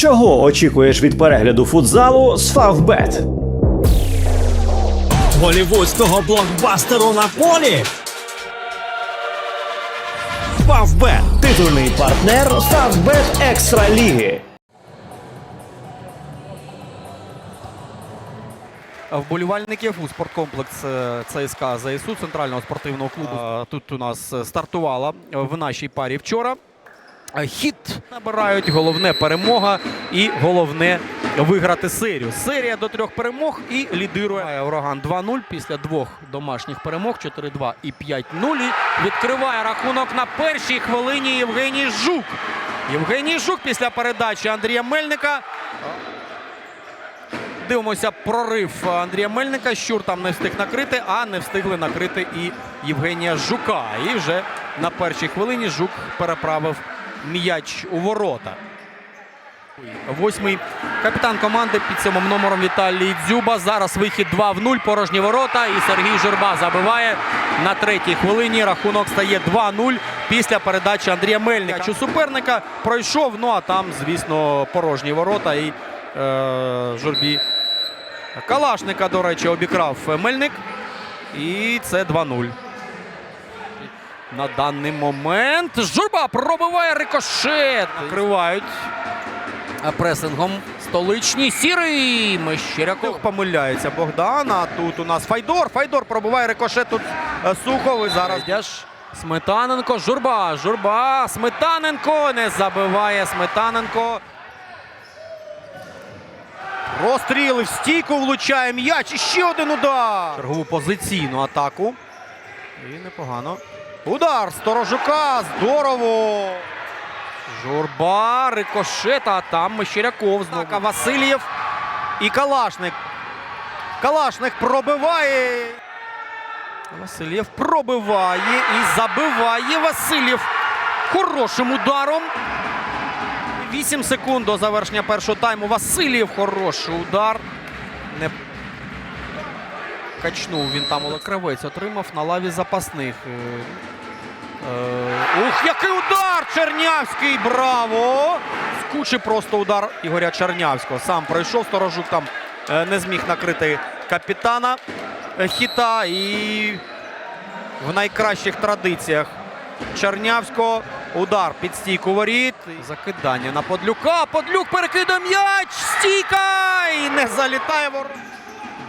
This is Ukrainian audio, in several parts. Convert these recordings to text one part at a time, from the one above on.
Чого очікуєш від перегляду футзалу з Фавбет? голівудського блокбастеру на полі. Фавбет Титульний партнер Фавбет Екстра Ліги. Вболівальників у спорткомплекс е, ЦСКА ЗСУ Центрального спортивного клубу. Е, Тут у нас е, стартувала в нашій парі вчора. Е, Хід набирають, головне перемога і головне виграти серію. Серія до трьох перемог і лідирує ураган 2-0 після двох домашніх перемог 4-2 і 5-0. І Відкриває рахунок на першій хвилині Євгеній Жук. Євгеній Жук після передачі Андрія Мельника. Дивимося прорив Андрія Мельника. Щур там не встиг накрити, а не встигли накрити і Євгенія Жука. І вже на першій хвилині Жук переправив м'яч у ворота. Восьмий капітан команди під сьомим номером Віталій Дзюба. Зараз вихід 2 в 0, порожні ворота. І Сергій Журба забиває на третій хвилині. Рахунок стає 2-0 після передачі Андрія Мельника. Чи суперника пройшов. Ну а там, звісно, порожні ворота. І е, Журбі Калашника, до речі, обікрав Мельник. І це 2-0. На даний момент Журба пробиває рикошет. Накривають пресингом столичні сірий. Мещеряков помиляється Богдан. А тут у нас Файдор. Файдор пробиває рикошет. Тут е, Сухов. І зараз. Сметаненко, Журба, Журба, Сметаненко не забиває Сметаненко. Розстріли в стійку влучає м'яч. І ще один удар. Чергову позиційну атаку. І непогано. Удар Сторожука. Здорово. Журба, рикошета, а там Мещеряков знову. Так, Васильєв і Калашник. Калашник пробиває. Васильєв пробиває і забиває Васильєв хорошим ударом. 8 секунд до завершення першого тайму. Васильєв хороший удар. Не качнув він там. Але Кравець отримав на лаві запасних. Е, е, Ух, який удар! Чернявський! Браво! З кучі просто удар Ігоря Чернявського. Сам пройшов. Сторожук там е, не зміг накрити капітана хіта. І в найкращих традиціях Чернявського. Удар під стійку воріт. Закидання на Подлюка. Подлюк перекидає м'яч. Стійка! І не залітає ворот.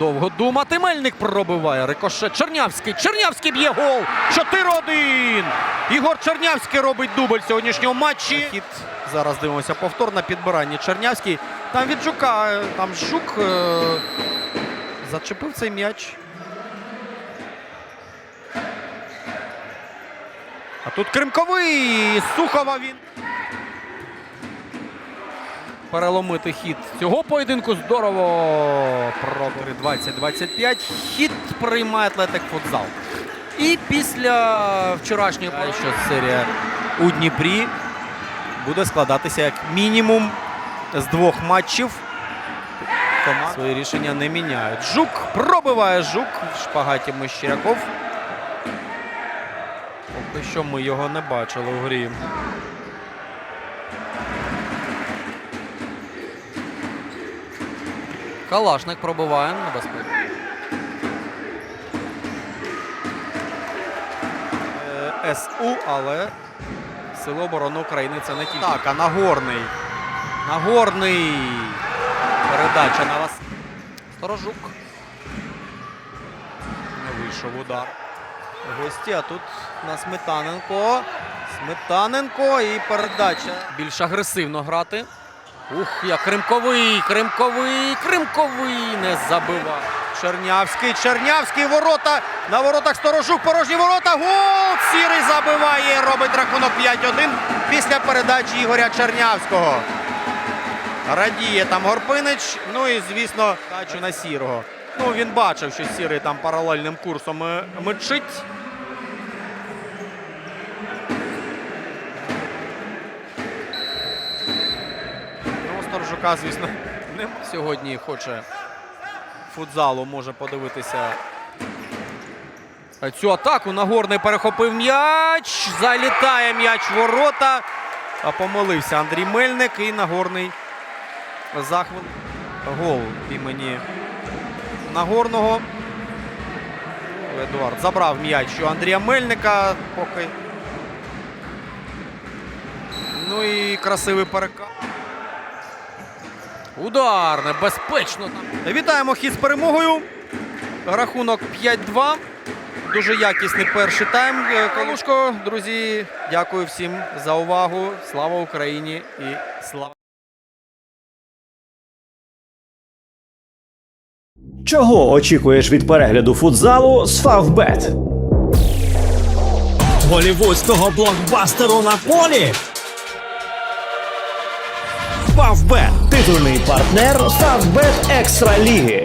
Довго думати. Мельник пробиває. Рикошет. Чернявський. Чернявський б'є гол. 4-1. Ігор Чернявський робить дубль сьогоднішнього матчі. Хід. Зараз дивимося повтор на підбиранні. Чернявський. Там від Жука. е, Там Жук е, зачепив цей м'яч. А тут Кримковий. Сухова він. Переломити хід цього поєдинку здорово. Пробори 20-25. Хід приймає Атлетик футзал. І після вчорашньої що серія у Дніпрі буде складатися як мінімум з двох матчів. Команд свої рішення не міняють. Жук пробиває жук в шпагаті Мещеряков. Поки що ми його не бачили у грі. Калашник пробиває небезпеку. Е, СУ, але Сили оборони України це не тільки. Так, а Нагорний. Нагорний. Передача на вас. Сторожук. Не вийшов удар. Гості, а тут на Сметаненко. Сметаненко і передача. Більш агресивно грати. Ух, як Кримковий, Кримковий, Кримковий не забивав. Чернявський, Чернявський ворота. На воротах сторожук, порожні ворота. Гол! Сірий забиває. Робить рахунок 5-1 після передачі Ігоря Чернявського. Радіє там Горпинич. Ну і, звісно, тачу на сірого. Ну, він бачив, що сірий там паралельним курсом е, мчить. Сторожука, звісно, не сьогодні хоче футзалу, може подивитися цю атаку. Нагорний перехопив м'яч. Залітає м'яч ворота. А помилився Андрій Мельник і Нагорний захват. Гол імені Нагорного. Едуард забрав м'яч у Андрія Мельника поки. Ну і красивий перекат. Удар небезпечно. Вітаємо хід з перемогою. Рахунок 5-2. Дуже якісний перший тайм. Е, Калушко, друзі, дякую всім за увагу. Слава Україні і слава. Чого очікуєш від перегляду футзалу з Фавбет? Голівудського блокбастеру на полі. Фавбет. Титульний партнер Фавбет Екстра Ліги.